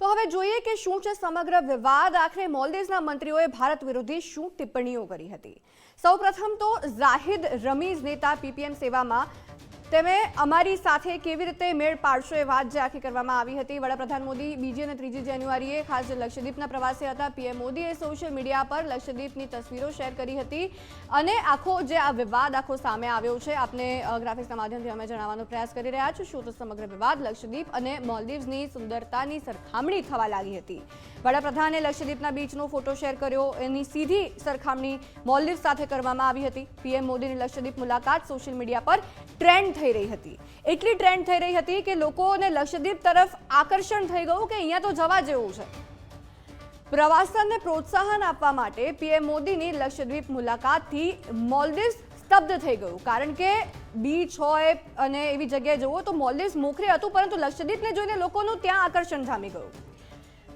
તો હવે જોઈએ કે શું છે સમગ્ર વિવાદ. આખરે મોલ્દીવ્સના મંત્રીઓએ ભારત વિરોધી શું ટિપ્પણીઓ કરી હતી? સૌપ્રથમ તો ઝાહિદ રમીઝ નેતા પીપીએમ સેવામાં તેમણે અમારી સાથે કેવી રીતે મેળ પાડશો એ વાત જે આખી કરવામાં આવી હતી. વડાપ્રધાન મોદી, બીજી અને ત્રીજી જાન્યુઆરીએ ખાસ લક્ષદ્વીપના પ્રવાસે હતા, પીએમ મોદીએ સોશિયલ મીડિયા પર લક્ષદ્વીપની તસવીરો શેર કરી હતી અને આખો જે આ વિવાદ આખો સામે આવ્યો છે, આપને ગ્રાફિક્સના માધ્યમથી અમે જણાવવાનો પ્રયાસ કરી રહ્યા છું શું તો સમગ્ર વિવાદ લક્ષદ્વીપ અને મોલદીવ્સની સુંદરતાની સરખામણી થવા લાગી હતી. વડાપ્રધાને લક્ષદ્વીપના બીચનો ફોટો શેર કર્યો, એની સીધી સરખામણી મોલદીવ સાથે કરવામાં આવી હતી. પીએમ મોદીની લક્ષદ્વીપ મુલાકાત સોશિયલ મીડિયા પર ટ્રેન્ડ થઈ રહી હતી. એટલી ટ્રેન્ડ થઈ રહી હતી કે લોકોને લક્ષદ્વીપ તરફ આકર્ષણ થઈ ગયું કે અહીંયા તો જવા જેવું છે. પ્રવાસનને પ્રોત્સાહન આપવા માટે પીએમ મોદીની લક્ષદ્વીપ મુલાકાતથી મોલ્દીવ્સ સ્તબ્ધ થઈ ગયું. કારણ કે બીચ હોય અને એવી જગ્યાએ જવું તો મોલ્દીવ્સ મોખરે હતું, પરંતુ લક્ષદ્વીપને જોઈને લોકોનું ત્યાં આકર્ષણ જામી ગયું.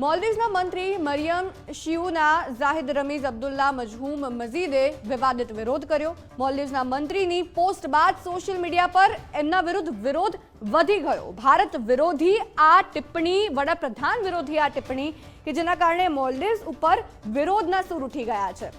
મોલ્દીવ્સના મંત્રી મરિયમ શિયુના જાહિદ રમીઝ અબ્દુલ્લા મજહૂમ મઝીદે વિવાદિત વિરોધ કર્યો. મોલ્દીવ્સના મંત્રીની પોસ્ટ બાદ સોશિયલ મીડિયા પર એમના વિરુદ્ધ વિરોધ વધી ગયો. ભારત વિરોધી આ ટિપ્પણી, વડાપ્રધાન વિરોધી આ ટિપ્પણી કે જેના કારણે મોલ્દીવ્સ ઉપર વિરોધના સૂર ઉઠી ગયા છે.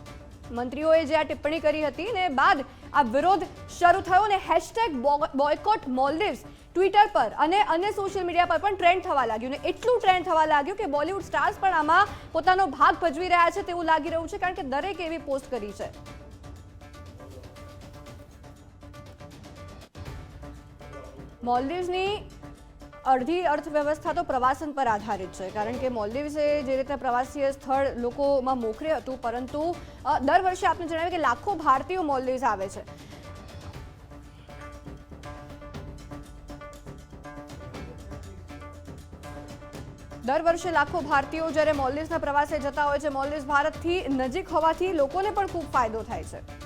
મંત્રીઓએ જે આ ટિપ્પણી કરી હતી ને બાદ આ વિરોધ શરૂ થયો ને હેશટેગ બોયકોટ મોલ્ડિવ્સ ટ્વિટર પર અને અન્ય સોશિયલ મીડિયા પર પણ ટ્રેન્ડ થવા લાગ્યું ને એટલું ટ્રેન્ડ થવા લાગ્યું કે બોલિવૂડ સ્ટાર્સ પણ આમાં પોતાનો ભાગ ભજવી રહ્યા છે તેવું લાગી રહ્યું છે કારણ કે દરેક એવી પોસ્ટ કરી છે. મોલ્દીવ્સની અડધી અર્થવ્યવસ્થા તો પ્રવાસન પર આધારિત છે, કારણ કે મોલ્દીવ્સ જે રીતે પ્રવાસીય સ્થળ લોકોમાં મોખરે હતું, પરંતુ દર વર્ષે આપને જણાવ્યું કે લાખો ભારતીયો મોલ્દીવ્સ આવે છે. દર વર્ષે લાખો ભારતીયો જ્યારે મોલ્દીવ્સના પ્રવાસે જતા હોય છે, મોલ્દીવ્સ ભારતથી નજીક હોવાથી લોકોને પણ ખૂબ ફાયદો થાય છે.